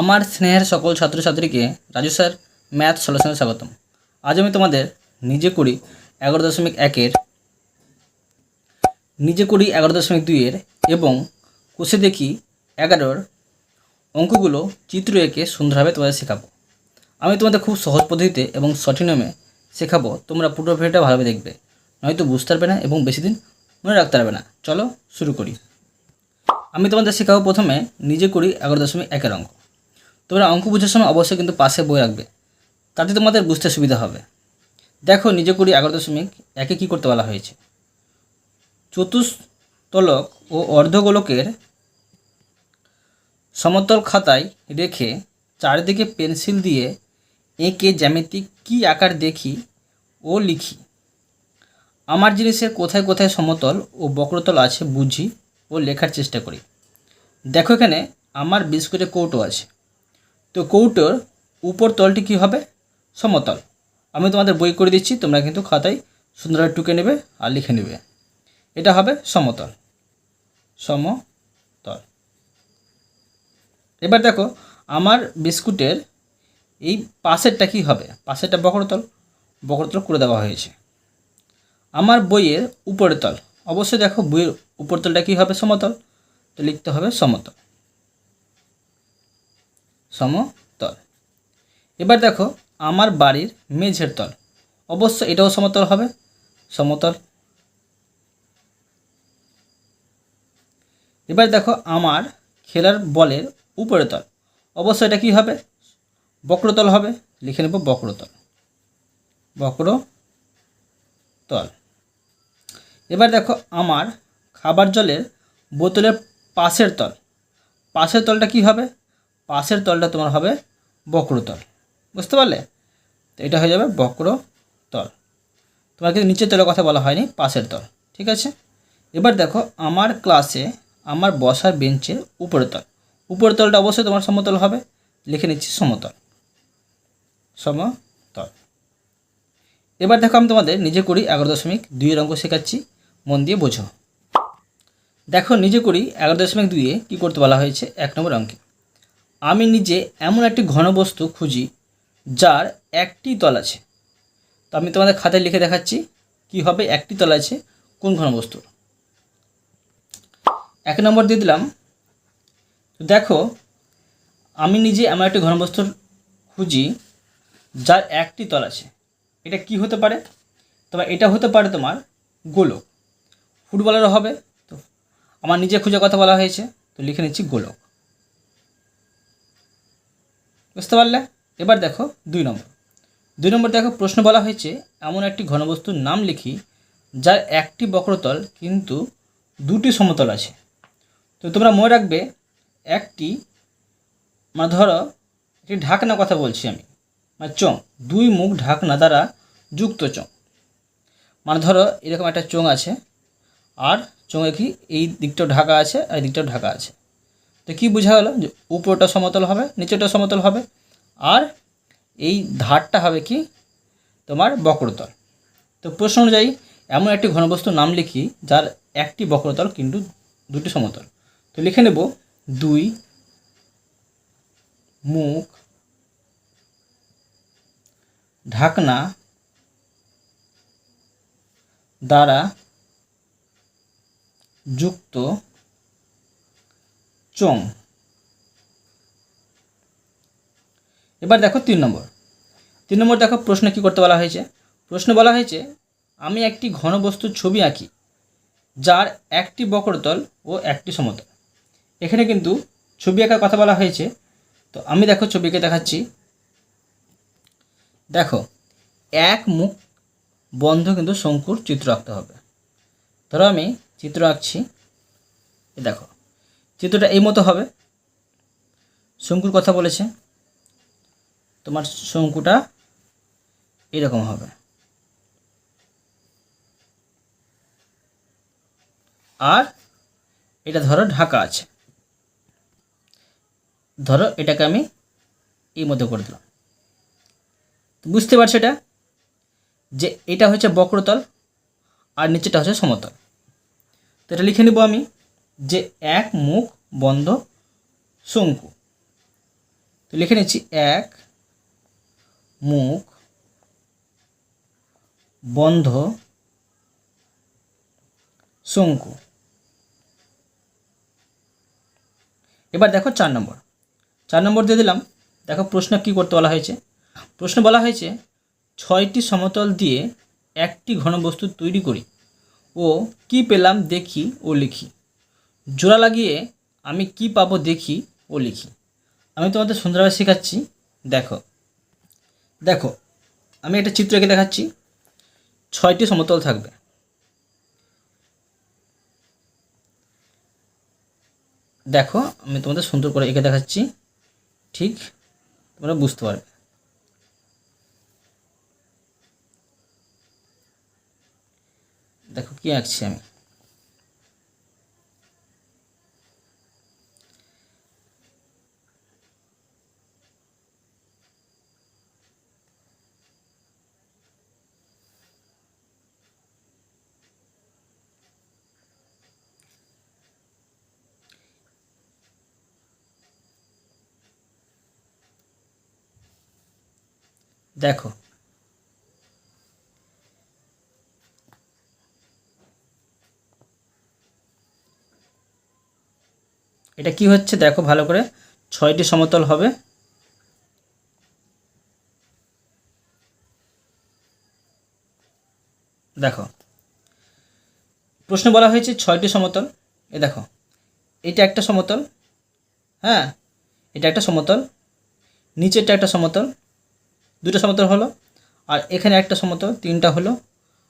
আমার স্নেহের সকল ছাত্রছাত্রীকে রাজু স্যার, ম্যাথ সলিউশনে স্বাগতম। আজ আমি তোমাদের নিজে করি এগারো দশমিক একের, নিজে করি এগারো দশমিক দুইয়ের এবং কোষে দেখি এগারোর অঙ্কগুলো চিত্র এঁকে সুন্দরভাবে তোমাদের শেখাবো। আমি তোমাদের খুব সহজ পদ্ধতিতে এবং সঠিক নিয়মে শেখাবো। তোমরা পুরো ভিডিওটা ভালোভাবে দেখবে। নয়তো বুঝতে পারবে না এবং বেশি দিন মনে রাখতে পারবে না। চলো শুরু করি। আমি তোমাদের শেখাবো প্রথমে নিজে করি এগারো দশমিক একের অঙ্ক। তোমরা অঙ্ক বোঝার সময় অবশ্যই কিন্তু পাশে বই রাখবে। তাতে তোমাদের বুঝতে সুবিধা হবে। দেখো নিজে করি এগারো দশমিক একে কী করতে বলা হয়েছে? চতুস্তলক ও অর্ধগোলকের সমতল খাতায় রেখে চারিদিকে পেন্সিল দিয়ে এঁকে জ্যামিতিক কী আকার দেখি ও লিখি। আমার জিনিসের কোথায় কোথায় সমতল ও বক্রতল আছে বুঝি ও লেখার চেষ্টা করি। দেখো এখানে আমার বিস্কুটের কৌটো আছে। তো কৌটোর উপর তলটি কী হবে? সমতল। আমি তোমাদের বই করে দিচ্ছি, তোমরা কিন্তু খাতায় সুন্দরভাবে টুকে নেবে আর লিখে নেবে। এটা হবে সমতল। সমতল। এবার দেখো, আমার বিস্কুটের এই পাশেরটা কী হবে? পাশেরটা বক্রতল। বক্রতল করে দেওয়া হয়েছে। আমার বইয়ের উপরের তল। অবশ্যই দেখো, বইয়ের উপর তলটা কী হবে? সমতল। তো লিখতে হবে সমতল। সমতল। এবার দেখো, আমার বাড়ির মেঝের তল। অবশ্য এটাও সমতল হবে। সমতল। এবার দেখো, আমার খেলার বলের উপরের তল। অবশ্য এটা কী হবে? বক্রতল হবে। লিখে নেব বক্রতল। বক্র তল এবার দেখো, আমার খাবার জলের বোতলের পাশের তল। পাশের তলটা কি হবে? পাশের তলটা তোমার হবে বক্রতল। বুঝতে পারলে? তো এটা হয়ে যাবে বক্রতল। তোমার কিন্তু নিচের তলের কথা বলা হয়নি, পাশের তল। ঠিক আছে? এবার দেখো আমার ক্লাসে আমার বসার বেঞ্চের উপরের তল। উপরের তলটা অবশ্যই তোমার সমতল হবে। লিখে নিচ্ছি সমতল। সমতল। এবার দেখো আমি তোমাদের নিজে করি এগারো দশমিক দুইয়ের অঙ্ক শেখাচ্ছি। মন দিয়ে বোঝো। দেখো নিজে করি এগারো দশমিক দুইয়ে কী করতে বলা হয়েছে? এক নম্বর অঙ্কে। আমি নিজে এমন একটি ঘনবস্তু খুঁজি, যার একটি তল আছে। তো আমি তোমাদের খাতায় লিখে দেখাচ্ছি কি হবে একটি তল আছে, কোন ঘনবস্তুর এক নম্বর দিয়ে দিলাম, দেখো, আমি নিজে এমন একটি ঘনবস্তুর খুঁজি, যার একটি তল আছে। এটা কি হতে পারে? তবে এটা হতে পারে তোমার গোলক। ফুটবলেরও হবে, তো আমার নিজে খুঁজে কথা বলা হয়েছে, তো লিখে নিচ্ছি গোলক। বুঝতে পারলে? এবার দেখো দুই নম্বর। দুই নম্বর দেখো, প্রশ্ন বলা হয়েছে, এমন একটি ঘনবস্তুর নাম লিখি, যার একটি বক্রতল কিন্তু দুটি সমতল আছে। তো তোমরা মনে রাখবে, একটি মানে ধরো, একটি ঢাকনা কথা বলছি আমি। মানে চোং দুই মুখ ঢাকনা দ্বারা যুক্ত চোং মানে ধরো, এরকম একটা চোং আছে, আর চোঙে কি এই দিকটাও ঢাকা আছে, আর এই দিকটাও ঢাকা আছে। তো কী বোঝা গেলো যে উপরটা সমতল হবে, নিচেরটা সমতল হবে, আর এই ধারটা হবে কি? তোমার বক্রতল। তো প্রশ্ন অনুযায়ী এমন একটি ঘনবস্তু নাম লিখি, যার একটি বক্রতল কিন্তু দুটি সমতল। তো লিখে নেব, দুই, মুখ, ঢাকনা, দ্বারা যুক্ত চোং এবার দেখো তিন নম্বর। তিন নম্বর দেখো প্রশ্ন কী করতে বলা হয়েছে? প্রশ্ন বলা হয়েছে, আমি একটি ঘনবস্তুর ছবি আঁকি, যার একটি বক্রতল ও একটি সমতল। এখানে কিন্তু ছবি আঁকার কথা বলা হয়েছে। তো আমি দেখো ছবিকে দেখাচ্ছি। দেখো, এক মুখ বন্ধ কিন্তু শঙ্কুর চিত্র আঁকতে হবে। ধরো আমি চিত্র আঁকছি। দেখো চিত্রটা এই মতো হবে। শঙ্কুর কথা বলেছে। তোমার শঙ্কুটা এরকম হবে। আর এটা ধরো ঢাকা আছে। ধরো এটাকে আমি এই মতো করে দিলাম। বুঝতে পারছ এটা? যে এটা হচ্ছে বক্রতল আর নিচেটা হচ্ছে সমতল। তো এটা লিখে নেব আমি। যে এক মুখ বন্ধ শঙ্কু। তো লিখে নিচ্ছি, এক মুখ বন্ধ শঙ্কু। এবার দেখো চার নম্বর। চার নম্বর দিয়ে দিলাম। দেখো প্রশ্ন কি করতে বলা হয়েছে? প্রশ্ন বলা হয়েছে, ছয়টি সমতল দিয়ে একটি ঘনবস্তু তৈরি করি ও কি পেলাম দেখি ও লিখি। জোড়া লাগিয়ে আমি কি পাবো দেখি ও লিখি। আমি তোমাদের সুন্দরভাবে শেখাচ্ছি। দেখো। দেখো, আমি একটা চিত্র এঁকে দেখাচ্ছি। ছয়টি সমতল থাকবে। দেখো, আমি তোমাদের সুন্দর করে এঁকে দেখাচ্ছি। ঠিক, তোমরা বুঝতে পারবে। দেখো কি আঁকছি আমি। দেখো। এটা কি হচ্ছে দেখো ভালো করে। ছয়টি সমতল হবে। দেখো। প্রশ্ন বলা হয়েছে ছয়টি সমতল। এ দেখো, এটা একটা সমতল হ্যাঁ? এটা একটা সমতল, নিচেরটা একটা সমতল দুটো সমতল হলো, আর এখানে একটা সমতল তিনটা হলো,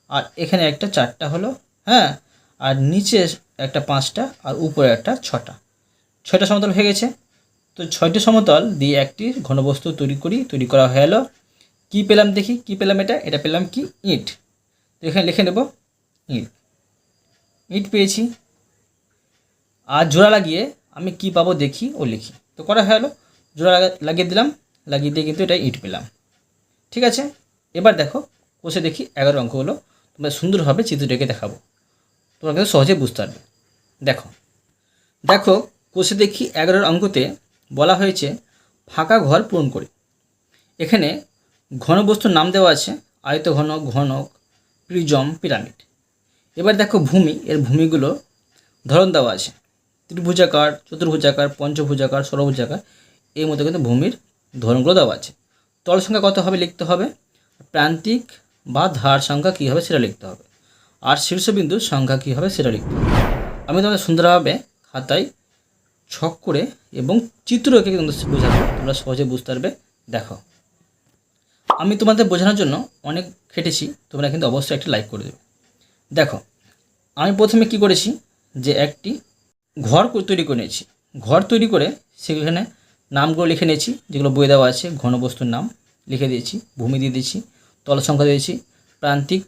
আর এখানে একটা চারটা হলো হ্যাঁ? আর নিচে একটা পাঁচটা, আর উপরে একটা ছটা। ছয়টা সমতল হয়ে গেছে। তো ছয়টি সমতল দিয়ে একটি ঘনবস্তু তৈরি করি, তৈরি করা হয়ে গেলো কী পেলাম দেখি, কি পেলাম এটা? এটা পেলাম কি? ইট। তো এখানে লিখে নেব, ইট। ইট পেয়েছি। আর জোড়া লাগিয়ে আমি কি পাবো দেখি ও লিখি। তো করা হয়ে গেলো জোড়া লাগা- লাগিয়ে দিলাম। লাগিয়ে দিয়ে কিন্তু এটা ইট পেলাম। ঠিক আছে? এবার দেখো কোষে দেখি এগারো অঙ্কগুলো তোমরা সুন্দরভাবে চিত্রটাকে দেখাবো। তোমরা কিন্তু সহজে বুঝতে পারবে। দেখো দেখো কোষে দেখি এগারোর অঙ্কতে বলা হয়েছে, ফাঁকা ঘর পূরণ করি। এখানে ঘনবস্তুর নাম দেওয়া আছে, আয়ত ঘন ঘনক প্রিজম, পিরামিড। এবার দেখো ভূমি, এর ভূমিগুলো ধরন দেওয়া আছে। ত্রিভুজাকার, চতুর্ভুজাকার, পঞ্চভুজাকার, ষড়ভুজাকার এই মতো কিন্তু ভূমির ধরনগুলো দেওয়া আছে। তল সংখ্যা কত হবে লিখতে হবে? প্রান্তিক বা ধার সংখ্যা কী হবে সেটা লিখতে হবে। আর শীর্ষবিন্দুর সংখ্যা কী হবে সেটা লিখতে হবে। আমি তোমাদের সুন্দরভাবে খাতায় ছক করে এবং চিত্র এঁকে কিন্তু বোঝাবো। তোমরা সহজে বুঝতে পারবে। দেখো। আমি তোমাদের বোঝানোর জন্য অনেক খেটেছি। তোমরা কিন্তু অবশ্যই একটি লাইক করে দেবে। দেখো, আমি প্রথমে কি করেছি? যে একটি ঘর তৈরি করে নিয়েছি ঘর তৈরি করে সেখানে নামগুলো লিখে নিয়েছি, যেগুলো বই দেওয়া আছে ঘনবস্তুর নাম লিখে দিয়েছি, ভূমি দিয়ে দিয়েছি, তল সংখ্যা দিয়েছি, প্রান্তিক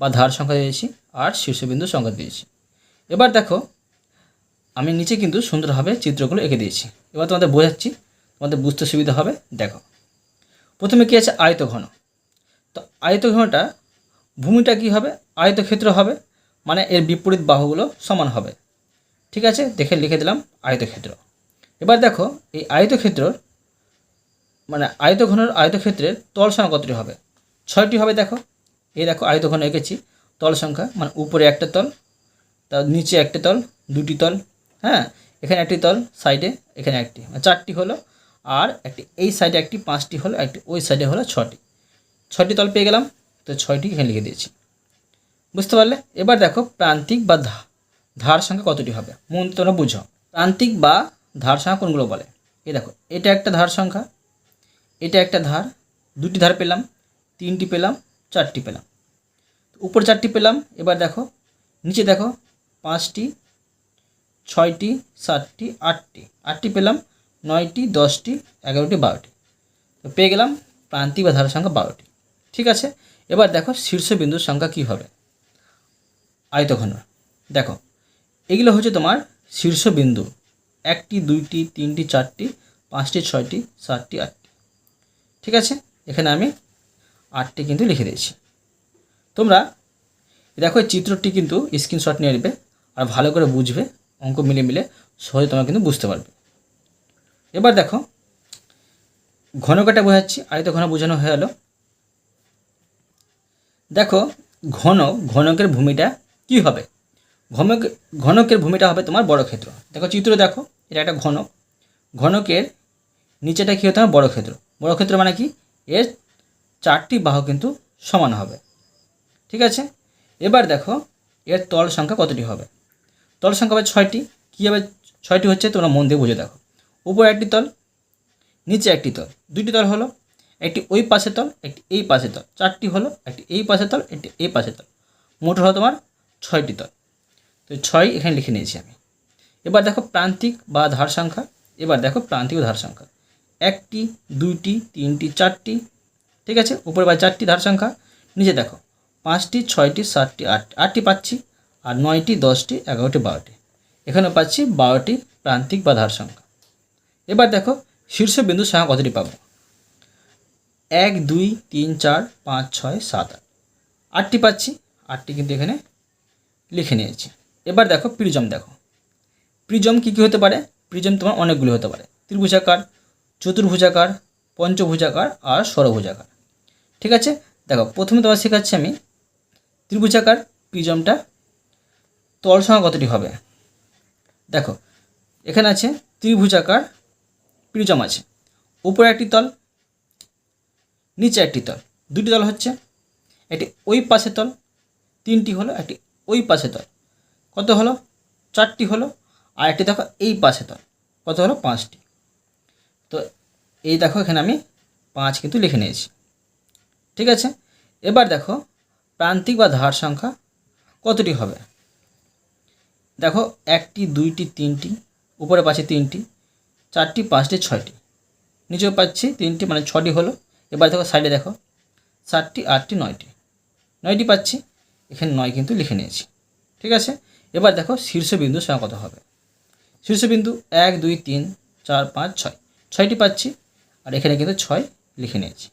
বা ধার সংখ্যা দিয়েছি, আর শীর্ষবিন্দুর সংখ্যা দিয়েছি। এবার দেখো, আমি নিচে কিন্তু সুন্দরভাবে চিত্রগুলো এঁকে দিয়েছি। এবার তোমাদের বোঝাচ্ছি, তোমাদের বুঝতে সুবিধা হবে, দেখো। প্রথমে কী আছে? আয়তঘন। তো আয়তঘনটা ভূমিটা কী হবে? আয়তক্ষেত্র হবে মানে এর বিপরীত বাহুগুলো সমান হবে। ঠিক আছে? দেখে লিখে দিলাম আয়তক্ষেত্র। এবার দেখো, এই আয়তক্ষেত্রর মানে আয়তঘনের আয়তক্ষেত্রের তল সংখ্যা কতটি হবে? ছয়টি হবে দেখো। এই দেখো, আয়তঘন এঁকেছি। তল সংখ্যা মানে উপরে একটা তল, তার নিচে একটা তল, দুটি তল হ্যাঁ? এখানে একটি তল, সাইডে এখানে একটি। মানে চারটি হলো, আর একটি, এই সাইডে একটি, পাঁচটি হলো, একটি, ওই সাইডে হলো ছটি ছয়টি তল পেয়ে গেলাম, তো ছয়টি এখানে লিখে দিয়েছি। বুঝতে পারলে? এবার দেখো, প্রান্তিক বা ধার সংখ্যা কতটি হবে? মন তোমরা বুঝো। প্রান্তিক বা ধার সংখ্যা কোনগুলো বলে? এই দেখো, এটা একটা ধার সংখ্যা, এটা একটা ধার, দুটি ধার পেলাম, তিনটি পেলাম, চারটি পেলাম। উপর চারটি পেলাম, এবার দেখো, নিচে দেখো, পাঁচটি, ছয়টি, সাতটি, আটটি আটটি পেলাম, নয়টি, দশটি, এগারোটি, বারোটি। তো পেয়ে গেলাম প্রান্তিক বা ধারের সংখ্যা বারোটি। ঠিক আছে? এবার দেখো শীর্ষবিন্দুর সংখ্যা কী হবে? আয়তঘন দেখো, এগুলো হচ্ছে তোমার শীর্ষবিন্দু। একটি, দুইটি, তিনটি, চারটি, পাঁচটি, ছয়টি, সাতটি, আটটি। ঠিক আছে? এখানে আমি আটটি কিন্তু লিখে দিয়েছি। তোমরা দেখো, এই চিত্রটি কিন্তু স্ক্রিনশট নিয়ে নেবে আর ভালো করে বুঝবে, অঙ্ক মিলে মিলে সহজে তোমরা কিন্তু বুঝতে পারবে। এবার দেখো ঘনকটা বোঝাচ্ছি আয়ত ঘন বোঝানো হয়ে গেল দেখো, ঘন, ঘনকের ভূমিটা কি হবে? ঘনক, ঘনকের ভূমিটা হবে তোমার বড় ক্ষেত্র। দেখো চিত্র দেখো, এটা একটা ঘনক। ঘনকের নিচেটা কী হতে হবে? বড় ক্ষেত্র। বড় ক্ষেত্র মানে কি? এর চারটি বাহু কিন্তু সমান হবে। ঠিক আছে? এবার দেখো, এর তল সংখ্যা কতটি হবে? তল সংখ্যা হবে ছয়টি। কী হবে? ছয়টি হচ্ছে তোমরা মন দিয়ে বুঝে দেখো। উপরে একটি তল, নিচে একটি তল। দুইটি তল হলো, একটি ওই পাশে তল, একটি এই পাশে তল। চারটি হলো, একটি এই পাশে তল, একটি এই পাশে তল। মোট হলো তোমার ছয়টি তল। তো ছয় এখানে লিখে নিয়েছি আমি। এবার দেখো প্রান্তিক বা ধার সংখ্যা। এবার দেখো প্রান্তিক ধার সংখ্যা। একটি, দুইটি, তিনটি, চারটি, ঠিক আছে? উপরে বা চারটি ধার সংখ্যা। নিচে দেখো, পাঁচটি, ছয়টি, সাতটি, আট, আটটি পাচ্ছি, আর নয়টি, দশটি, এগারোটি, বারোটি। এখানে পাচ্ছি বারোটি প্রান্তিক বা ধার সংখ্যা। এবার দেখো শীর্ষবিন্দুর সংখ্যা কতটি পাবো? এক, দুই, তিন, চার, পাঁচ, ছয়, সাত, আট। আটটি পাচ্ছি, আটটি কিন্তু এখানে লিখে নিয়েছি। এবার দেখো প্রিজম দেখো। প্রিজম কী কী হতে পারে? প্রিজম তোমার অনেকগুলো হতে পারে। ত্রিভুজাকার, চতুর্ভুজাকার, পঞ্চভুজাকার আর ষড়ভুজাকার। ঠিক আছে? দেখো, প্রথমে তোমার শেখাচ্ছি আমি ত্রিভুজাকার, প্রিজমটা তল সংখ্যা কতটি হবে? দেখো, এখানে আছে ত্রিভুজাকার, প্রিজম আছে। উপরে একটি তল, নিচে একটি তল। দুটি তল হচ্ছে একটি ওই পাশে তল, তিনটি হলো একটি ওই পাশে তল। কত হলো? চারটি হলো। আর একটি দেখো এই পাশে তল কত হলো? পাঁচটি। তো এই দেখো এখানে আমি পাঁচ কিন্তু লিখে নিয়েছি। ঠিক আছে? এবার দেখো প্রান্তিক বা ধার সংখ্যা কতটি হবে? দেখো একটি, দুইটি, তিনটি, উপরে পাচ্ছে তিনটি, চারটি, পাঁচটি, ছয়টি। নিচেও পাচ্ছি তিনটি মানে ছটি হলো। এবার দেখো সাইডে দেখো সাতটি, আটটি, নয়টি। নয়টি পাচ্ছি। এখানে নয় কিন্তু লিখে নিয়েছি। ঠিক আছে? এবার দেখো শীর্ষবিন্দু সংখ্যা কত হবে। শীর্ষবিন্দু এক, দুই, তিন, চার, পাঁচ, ছয়। ছয়টি পাচ্ছি, আর এখানে কিন্তু ছয় লিখে নিয়েছি।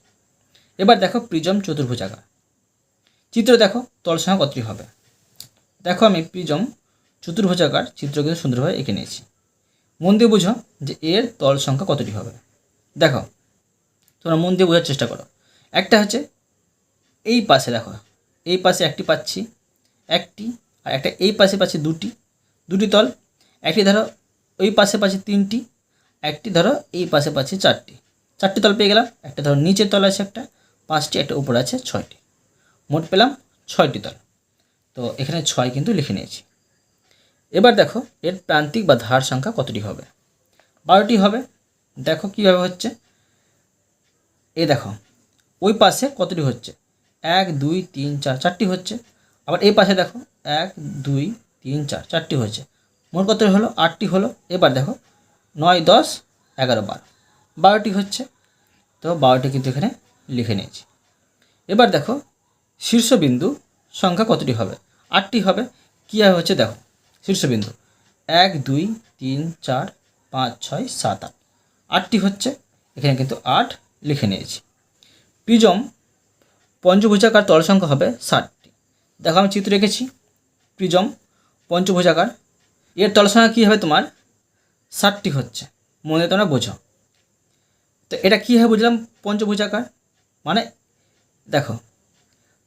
এবার দেখো প্রিজম চতুর্ভুজাকার। চিত্র দেখো, তল সংখ্যা কতটি হবে। দেখো আমি প্রিজম চতুর্ভুজাকার চিত্র কিন্তু সুন্দরভাবে এঁকে নিয়েছি। মন দিয়ে বুঝো যে এর তল সংখ্যা কতটি হবে। দেখো, তোমরা মন দিয়ে বোঝার চেষ্টা করো। একটা হচ্ছে এই পাশে দেখো, এই পাশে একটি পাচ্ছি, একটি আর একটা এই পাশে পাশে দুটি দুটি তল, একটি ধরো ওই পাশে পাশে তিনটি, একটি ধরো এই পাশে পাশে চারটি। চারটি তল পেয়ে গেলাম, একটা ধরো নিচের তল আছে একটা, পাঁচটি, একটা উপরে আছে ছয়টি। মোট পেলাম ছয়টি তল। তো এখানে ছয় কিন্তু লিখে নিয়েছি। এবার দেখো এর প্রান্তিক বা ধার সংখ্যা কতটি হবে? বারোটি হবে। দেখো কীভাবে হচ্ছে। এ দেখো, ওই পাশে কতটি হচ্ছে? এক, দুই, তিন, চার, চারটি হচ্ছে। আবার এই পাশে দেখো, এক, দুই, তিন, চার, চারটি হচ্ছে মোট কত হলো? আটটি হলো। এবার দেখো, নয়, দশ, এগারো, বারো। বারোটি হচ্ছে। তো বারোটি কিন্তু এখানে লিখে নিয়েছি। এবার দেখো, শীর্ষবিন্দু সংখ্যা কতটি হবে? আটটি হবে। কীভাবে হচ্ছে দেখো, শীর্ষবিন্দু। এক, দুই, তিন, চার, পাঁচ, ছয়, সাত, আট। আটটি হচ্ছে। এখানে কিন্তু আট লিখে নিয়েছি। প্রিজম পঞ্চভুজাকার তল সংখ্যা হবে ষাটটি দেখো আমি চিত্র রেখেছি প্রিজম, পঞ্চভুজাকার। এর তল সংখ্যা কী হবে তোমার? ষাটটি হচ্ছে। মনে তোমরা বোঝো। তো এটা কী হয় বুঝলাম? পঞ্চভুজাকার। মানে দেখো,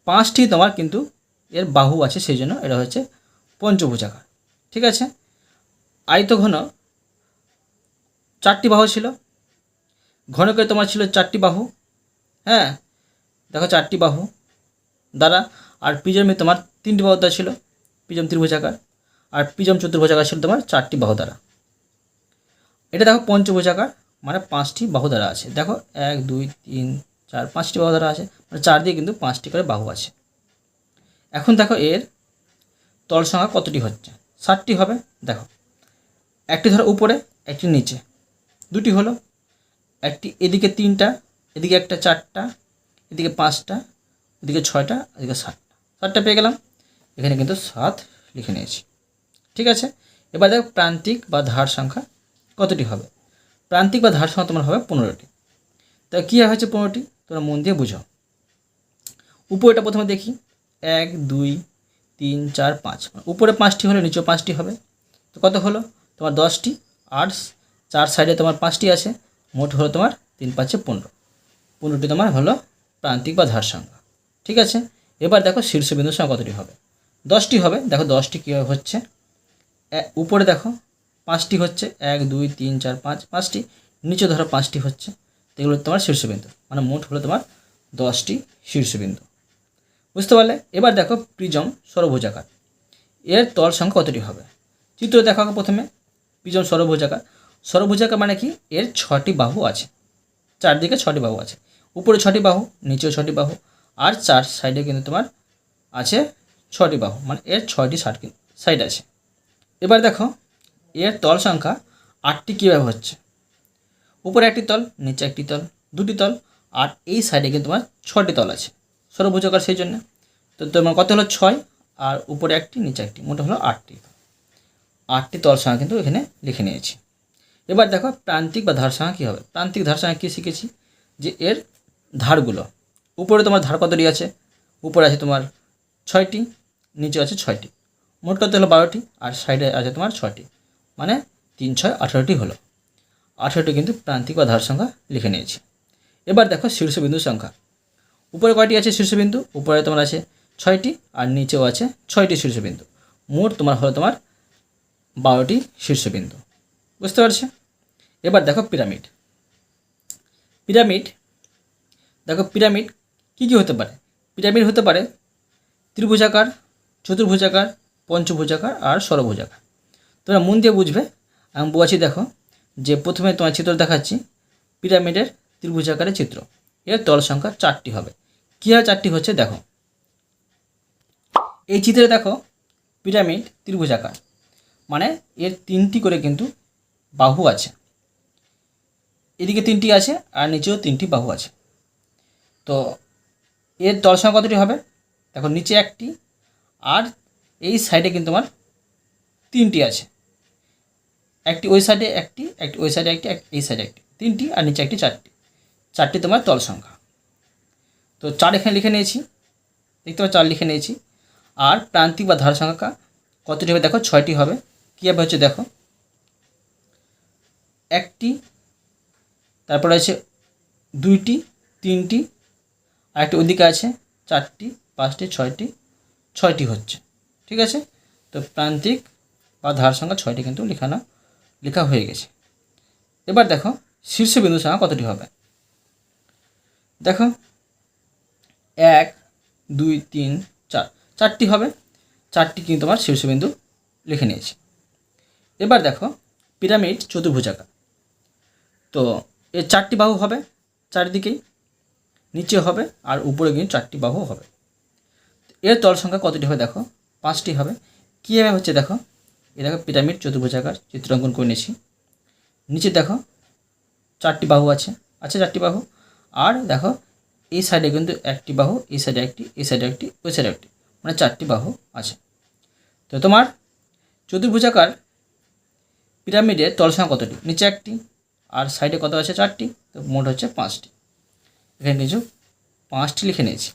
পাঁচটি তোমার কিন্তু এর বাহু আছে, সেই জন্য এটা হচ্ছে পঞ্চভুজাকার। ঠিক আছে? আয়তঘন চারটি বাহু ছিল। ঘনকের তোমার ছিল চারটি বাহু। হ্যাঁ? দেখো চারটি বাহু। দ্বারা আর পিজমে তোমার তিনটি বাহু দ্বারা ছিল পিজম ত্রিভুজাকার আর পিজম চতুর্ভুজাকার ছিল তোমার চারটি বাহু দ্বারা এটা দেখো পঞ্চভুজাকার মানে পাঁচটি বাহু দ্বারা আছে। দেখো এক, দুই, তিন, চার, পাঁচটি বাহু দ্বারা আছে মানে চার দিয়ে কিন্তু পাঁচটি করে বাহু আছে। এখন দেখো এর তল সংখ্যা কতটি হচ্ছে? ষাটটি হবে, দেখো। একটি ধরো উপরে, একটি নিচে। দুটি হলো, একটি এদিকে তিনটা, এদিকে একটা চারটা, এদিকে পাঁচটা, এদিকে ছয়টা, এদিকে সাতটা। সাতটা পেয়ে গেলাম। এখানে কিন্তু সাত লিখে নিয়েছি। ঠিক আছে? এবার দেখো প্রান্তিক বা ধার সংখ্যা কতটি হবে? প্রান্তিক বা ধার সংখ্যা তোমার হবে পনেরোটি। তা কী হয়েছে পনেরোটি? তোমরা মন দিয়ে বুঝো উপরেটা প্রথমে দেখি। এক, দুই, তিন, চার, পাঁচ। উপরে পাঁচটি হলে নিচেও পাঁচটি হবে। তো কত হলো? তোমার দশটি। আর চার সাইডে তোমার পাঁচটি আছে। মোট হলো তোমার তিন, পাঁচে পনেরো। পনেরোটি তোমার হলো প্রান্তিক বা ধার সংখ্যা। ঠিক আছে? এবার দেখো শীর্ষবিন্দুর সংখ্যা কতটি হবে? দশটি হবে। দেখো দশটি কীভাবে হচ্ছে? উপরে দেখো পাঁচটি হচ্ছে। এক, দুই, তিন, চার, পাঁচ, পাঁচটি। নিচে ধরো পাঁচটি হচ্ছে। তো এগুলো তোমার শীর্ষবিন্দু মানে মোট হলো তোমার দশটি শীর্ষবিন্দু বুঝতে পারলে? এবার দেখো প্রিজম সরভুজাকার। এর তল সংখ্যা কতটি হবে? চিত্র দেখো প্রথমে। প্রিজম সরভুজাকার। সরভুজাকার মানে কি? এর ছটি বাহু আছে। চারদিকে ছটি বাহু আছে। উপরে ছটি বাহু, নিচেও ছটি বাহু। আর চার সাইডে কিন্তু তোমার আছে ছটি বাহু। মানে এর ছয়টি সাইড সাইড আছে। এবার দেখো, এর তল সংখ্যা আটটি কীভাবে হচ্ছে? উপরে একটি তল, নিচে একটি তল, দুটি তল, আর এই সাইডে কিন্তু তোমার ছটি তল আছে। সর্বভুজাকার সেই জন্য। তো তোমার কত হলো? ছয়, আর উপরে একটি, নিচে একটি, মোট হলো আটটি। আটটি তল সংখ্যা কিন্তু এখানে লিখে নিয়েছি। এবার দেখো, প্রান্তিক বা ধার সংখ্যা কী হবে? প্রান্তিক ধার সংখ্যা কী শিখেছি? যে এর ধারগুলো উপরে তোমার ধার কতটি আছে? উপরে আছে তোমার ছয়টি, নিচে আছে ছয়টি। মোট কত হলো বারোটি? আর সাইডে আছে তোমার ছয়টি। মানে তিন, ছয়, আঠেরোটি হলো। আঠেরোটি কিন্তু প্রান্তিক বা ধার সংখ্যা লিখে নিয়েছি। এবার দেখো শীর্ষবিন্দুর সংখ্যা। উপরে কয়টি আছে শীর্ষবিন্দু? উপরে তোমার আছে ছয়টি, আর নিচেও আছে ছয়টি শীর্ষবিন্দু। মোট তোমার হলো তোমার বারোটি শীর্ষবিন্দু। বুঝতে পারছ? এবার দেখো পিরামিড। পিরামিড, দেখো পিরামিড কী কী হতে পারে? পিরামিড হতে পারে, ত্রিভুজাকার, চতুর্ভুজাকার, পঞ্চভুজাকার আর ষড়ভুজাকার। তোমরা মন দিয়ে বুঝবে। আমি বলছি দেখো যে প্রথমে তোমার চিত্র দেখাচ্ছি, পিরামিডের ত্রিভুজাকারের চিত্র। এর তল সংখ্যা চারটি হবে। কীভাবে চারটি হচ্ছে দেখো। এই চিত্রে দেখো পিরামিড, ত্রিভুজাকার। মানে এর তিনটি করে কিন্তু বাহু আছে। এদিকে তিনটি আছে আর নিচেও তিনটি বাহু আছে। তো এর তল সংখ্যা কতটি হবে? দেখো, নিচে একটি, আর এই সাইডে কিন্তু আমার তিনটি আছে। একটি ওই সাইডে একটি একটি ওই সাইডে একটি এক- এই সাইডে একটি, তিনটি, আর নিচে একটি চারটি। চারটি তোমার তল সংখ্যা। তো চার এখানে লিখে নিয়েছি। দেখতে পাচ্ছ, চার লিখে নিয়েছি। আর প্রান্তিক বা ধার সংখ্যা কতটি হবে? দেখো, ছয়টি হবে। কীভাবে হচ্ছে, দেখো। একটি, তারপরে আছে দুইটি, তিনটি আর একটি ওদিকে আছে, চারটি, পাঁচটি, ছয়টি ছয়টি হচ্ছে, ঠিক আছে? তো প্রান্তিক বা ধার সংখ্যা ছয়টি কিন্তু লেখানো, লেখা হয়ে গেছে। এবার দেখো, শীর্ষবিন্দু সংখ্যা কতটি হবে? দেখো, এক, দুই, তিন, চার, চারটি হবে। চারটি কিন্তু আমার শীর্ষবিন্দু লিখে নিয়েছি। এবার দেখো, পিরামিড চতুর্ভুজাকার। তো এর চারটি বাহু হবে চারিদিকেই। নিচে হবে আর উপরে কিন্তু চারটি বাহু হবে। এর তল সংখ্যা কতটি হবে দেখো? পাঁচটি হবে। কীভাবে হচ্ছে দেখো? এ দেখো পিরামিড চতুর্ভুজাকার চিত্রাঙ্কন করে নিয়েছি। নিচে দেখো, চারটি বাহু আছে। আছে চারটি বাহু। আর দেখো এই সাইডে কিন্তু একটি বাহু এই সাইডে একটি এই সাইডে একটি, ওই সাইডে একটি। মানে চারটি বাহু আছে। তো তোমার চতুর্ভুজাকার পিরামিডের তল সংখ্যা কতটি? নিচে একটি, আর সাইডে কত আছে চারটি? তো মোট হচ্ছে পাঁচটি। এখানে কিছু পাঁচটি লিখে নিয়েছি।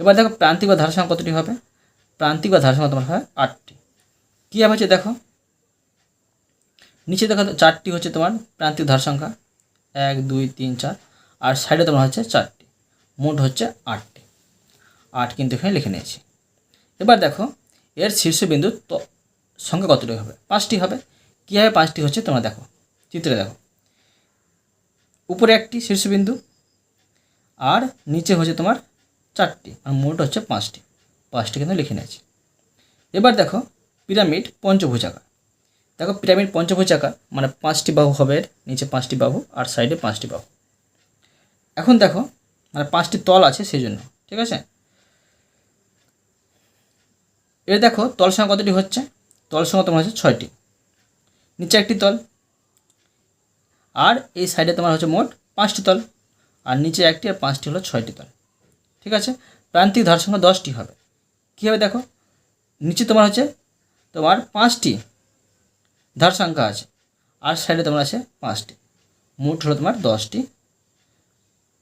এবার দেখো প্রান্তিক বা ধার সংখ্যা কতটি হবে? প্রান্তিক বা ধার সংখ্যা তোমার হয় আটটি। কী হবে হচ্ছে দেখো? নিচে দেখো চারটি হচ্ছে তোমার প্রান্তিক ধার সংখ্যা। এক, দুই, তিন, চার। আর সাইডে তোমার হচ্ছে চারটি। মোট হচ্ছে আটটি। আট কিন্তু এখানে লিখে নিয়েছি। এবার দেখো এর শীর্ষবিন্দু তো সংখ্যা কতটি হবে? পাঁচটি হবে। কীভাবে পাঁচটি হচ্ছে তোমরা দেখো। চিত্রে দেখো। উপরে একটি শীর্ষবিন্দু আর নিচে হচ্ছে তোমার চারটি আর মোট হচ্ছে পাঁচটি। পাঁচটি কিন্তু লিখে নিয়েছি। এবার দেখো পিরামিড পঞ্চভুজাকার। দেখো পিরামিড পঞ্চভুজাকার মানে পাঁচটি বাহু হবে নিচে পাঁচটি বাহু আর সাইডে পাঁচটি বাহু। এখন দেখো মানে পাঁচটি তল আছে সেই জন্য ঠিক আছে? এর দেখো তল সংখ্যা কতটি হচ্ছে? তল সংখ্যা তোমার হচ্ছে ছয়টি। নিচে একটি তল। আর এই সাইডে তোমার হচ্ছে মোট পাঁচটি তল। আর নিচে একটি আর পাঁচটি হলো ছয়টি তল। ঠিক আছে? প্রান্তিক ধার সংখ্যা দশটি হবে। কী হবে দেখো? নিচে তোমার হচ্ছে তোমার পাঁচটি ধার সংখ্যা আছে, আর সাইডে তোমার আছে পাঁচটি। মোট হলো তোমার দশটি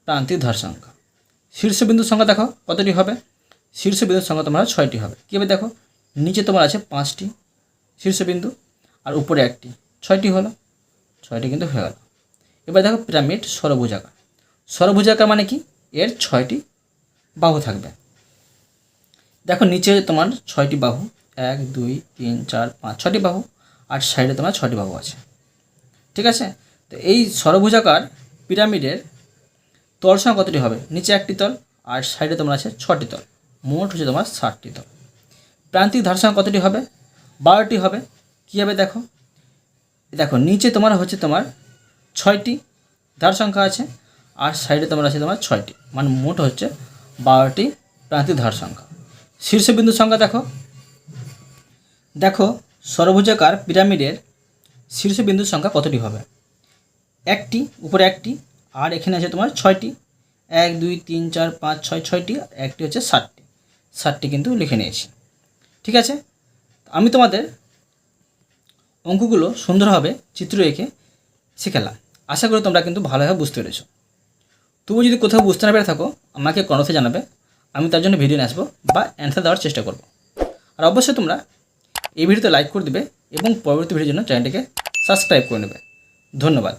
প্রান্তিক ধার সংখ্যা। শীর্ষবিন্দুর সংখ্যা দেখো কতটি হবে? শীর্ষবিন্দুর সংখ্যা তোমার ছয়টি হবে। কী হবে দেখো? নিচে তোমার আছে পাঁচটি শীর্ষবিন্দু, আর উপরে একটি। ছয়টি হলো, ছয়টি কিন্তু হয়ে গেল। এবার দেখো পিরামিড সরভুজাকার সরভুজাকার মানে কি? এর ছয়টি বাহু থাকবে। দেখো, নিচে তোমার ছয়টি বাহু। এক, দুই, তিন, চার, পাঁচ ছটি বাহু আর সাইডে তোমার ছটি বাহু আছে। ঠিক আছে? তো এই সরভুজাকার পিরামিডের তল সংখ্যা কতটি হবে? নিচে একটি তল আর সাইডে তোমার আছে ছটি তল। মোট হচ্ছে তোমার ষাটটি তল। প্রান্তিক ধার কতটি হবে? বারোটি হবে। কী হবে দেখো? দেখো, নিচে তোমার হচ্ছে তোমার ছয়টি ধার সংখ্যা আছে। আর সাইডে তোমার আছে তোমার ছয়টি। মানে মোট হচ্ছে বারোটি প্রান্তিক ধার সংখ্যা। শীর্ষবিন্দু সংখ্যা দেখো। দেখো সরভুজাকার পিরামিডের শীর্ষবিন্দুর সংখ্যা কতটি হবে? একটি, উপরে একটি, আর এখানে আছে তোমার ছয়টি। এক, দুই, তিন, চার, পাঁচ, ছয়, ছয়টি, আর একটি হচ্ছে ষাটটি ষাটটি কিন্তু লিখে নিয়েছি। ঠিক আছে? আমি তোমাদের অঙ্কগুলো সুন্দরভাবে চিত্র এঁকে শিখালাম। আশা করি তোমরা কিন্তু ভালোভাবে বুঝতে পেরেছ। তবু যদি কোথাও বুঝতে না পেরে থাকো, আমাকে কনসে জানাবে। আমি তার জন্য ভিডিও নিয়ে আসব বা অ্যান্সার দেওয়ার চেষ্টা করব। আর অবশ্যই তোমরা এই ভিডিওতে লাইক করে দেবে এবং পরবর্তী ভিডিওর জন্য চ্যানেলটিকে সাবস্ক্রাইব করে নেবে। ধন্যবাদ।